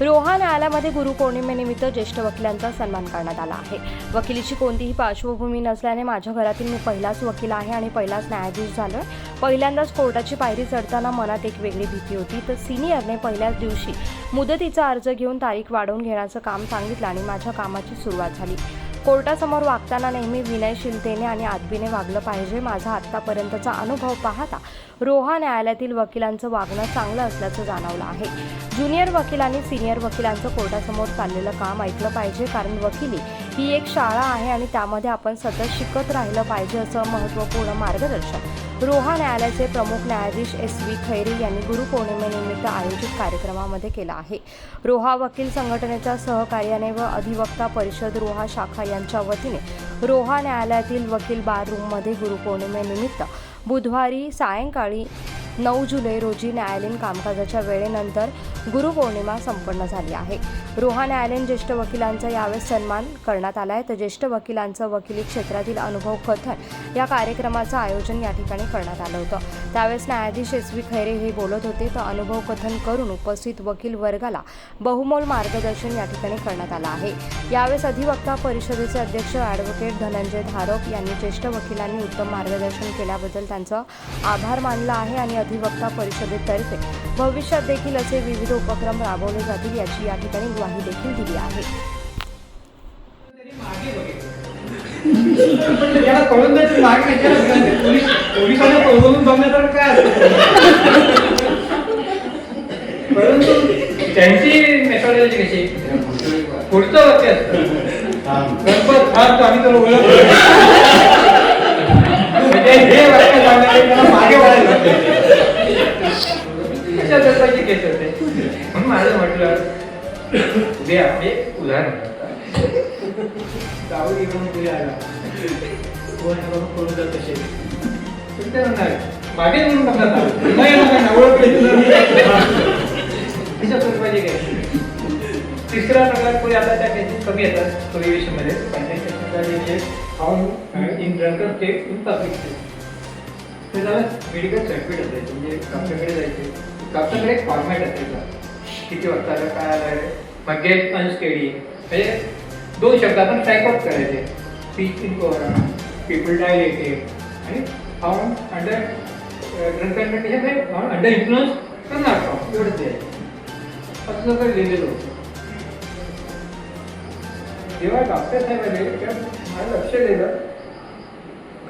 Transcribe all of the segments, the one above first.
रोहा न्यायालयामध्ये गुरुपौर्णिमेनिमित्त ज्येष्ठ वकिलांचा सन्मान करण्यात आला आहे. वकिलीची कोणतीही पार्श्वभूमी नसल्याने माझ्या घरातील मी पहिलाच वकील आहे आणि पहिलाच न्यायाधीश झालो पहिल्यांदाच कोर्टाची पायरी चढताना मनात एक वेगळी भीती होती. तर सिनियरने पहिल्याच दिवशी मुदतीचा अर्ज घेऊन तारीख वाढवून घेण्याचं काम सांगितलं आणि माझ्या कामाची सुरुवात झाली. कोर्टासमोर वागताना नेहमी विनयशीलतेने आणि आदबीने वागलं पाहिजे. माझा आत्तापर्यंतचा अनुभव पाहता रोहा न्यायालयातील वकिलांचं वागणं चांगलं असल्याचं जाणवलं आहे. ज्युनियर वकिलांनी सिनियर वकिलांचं कोर्टासमोर चाललेलं काम ऐकलं पाहिजे कारण वकिली ही एक शाळा आहे आणि त्यामध्ये आपण सतत शिकत राहिलं पाहिजे असं महत्त्वपूर्ण मार्गदर्शन रोहा न्यायालयाचे प्रमुख न्यायाधीश एस व्ही खैरे यांनी गुरुपौर्णिमेनिमित्त आयोजित कार्यक्रमामध्ये केला आहे. रोहा वकील संघटनेच्या सहकार्याने व अधिवक्ता परिषद रोहा शाखा यांच्या वतीने रोहा न्यायालयातील वकील बार रूममध्ये गुरुपौर्णिमेनिमित्त बुधवारी सायंकाळी नऊ जुलै रोजी न्यायालयीन कामकाजाच्या वेळेनंतर गुरुपौर्णिमा संपन्न झाली आहे. रोहान न्यायालयीन ज्येष्ठ वकिलांचा यावेळेस सन्मान करण्यात आला आहे. तर ज्येष्ठ वकिलांचं वकिली क्षेत्रातील अनुभव कथन या कार्यक्रमाचं आयोजन या ठिकाणी करण्यात आलं होतं. त्यावेळेस न्यायाधीश एस व्ही खैरे हे बोलत होते. तर अनुभव कथन करून उपस्थित वकील वर्गाला बहुमोल मार्गदर्शन या ठिकाणी करण्यात आलं आहे. यावेळेस अधिवक्ता परिषदेचे अध्यक्ष ॲडव्होकेट धनंजय धारप यांनी ज्येष्ठ वकिलांनी उत्तम मार्गदर्शन केल्याबद्दल त्यांचं आभार मानलं आहे आणि अधिवक्ता परिषदेतर्फे भविष्यात देखील असे विविध उपक्रम राबवले जातील याची या ठिकाणी ग्वाही देखील दिली आहे. कळून मागे पोलीस पोलिसांना काय असतं? परंतु त्यांची मेथॉडॉलॉजी कशी पुढचं वाक्य असतं. गणपत हा तो आम्ही तर ओळखतो. म्हणजे हे वाक्य सांगणारे मागे वळायला लागते अशा घेत होते म्हणून माझं म्हटलं उद्या एक उदाहरण जाऊ घेऊन पुढे आला कोण करून जात तसे म्हणणार मागे म्हणून टाकला नाही नका ओळख काय तिसरा आता त्या केसेस कमी येतात प्रोहिबिशनमध्ये पंच्याऐंशी in drunker state in public state ते झालं मेडिकल सर्टिफिकेट असायचं म्हणजे डॉक्टरकडे जायचे डॉक्टरकडे एक फॉर्मॅट असते किती वाजता आलं काय आलं मग गेट अनस्टडी म्हणजे दोन शब्द आपण टाईपअप करायचे. Speech incoherent pupil dilated आणि found under drunken condition found under influence करणार फाउंड एवढंच द्यायचं असं सगळं लिहिलेलं होतं. जेव्हा डॉक्टर साहेब आले तेव्हा मला लक्ष दिलं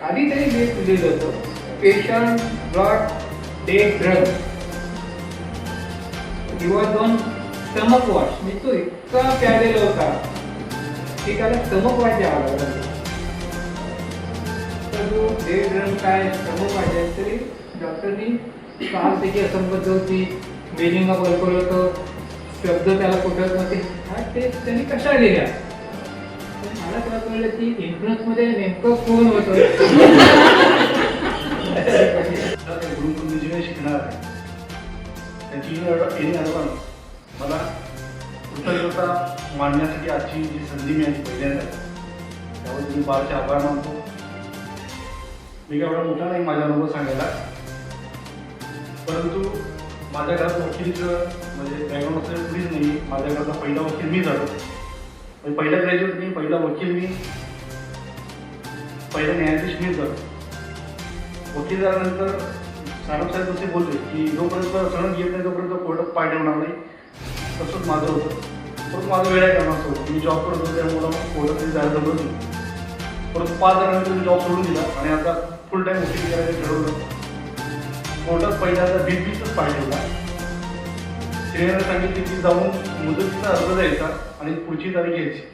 खाली तरी लिहित लिहिलं होतं पेशंट ब्लॉट डे ड्रग किंवा दोन स्टमक वॉश मी तो इतका प्यालेला होता की त्याला स्टमक वॉश द्यावा लागला तर तो डे रन काय स्टमक वॉश आहे तरी डॉक्टरनी सहापैकी असंबद्ध होती. मेलिंगा बलकवलं होतं. शब्द त्याला कुठं नव्हते. हा ते त्यांनी कशा लिहिल्या? पण मला तेव्हा कळलं की इन्फ्लुअन्समध्ये नेमकं कोण होतं? शिकणार आहे. त्यांची एनी ॲडव्हान्स मला कृतज्ञता मांडण्यासाठी आजची जी संधी मिळाली पहिल्यांदा त्यावर मी बाळाचे आभार मानतो. मी काय एवढा मोठा नाही माझा अनुभव सांगायला. परंतु माझ्या घरात वकिलीचं म्हणजे बॅकग्राऊंड असं कुणीच नाही. माझ्या घराचा पहिला वकील मी झालो. म्हणजे पहिला ग्रॅज्युएट मी पहिला वकील मी पहिला न्यायाधीश मी झालो. वकील झाल्यानंतर साहेब साहेब असे बोलले की जोपर्यंत सण येत नाही तोपर्यंत कोर्टात पाय ठेवणार नाही. तसंच माझं होतं. परत माझं वेळ आहे कारण होतं मी जॉब करत होतो त्यामुळं मला कोर्टात जायला जमलं नाही. परत पाच जणांनी मी जॉब सोडून दिला आणि आता फुल टाईम वकील करायचं ठरवलं. कोर्टात पहिल्यांदा बीच बीचच पाय ठेवला. श्रेयाने सांगितले की जाऊन मुदतीचा अर्ज द्यायचा आणि पुढची तारीख घ्यायची.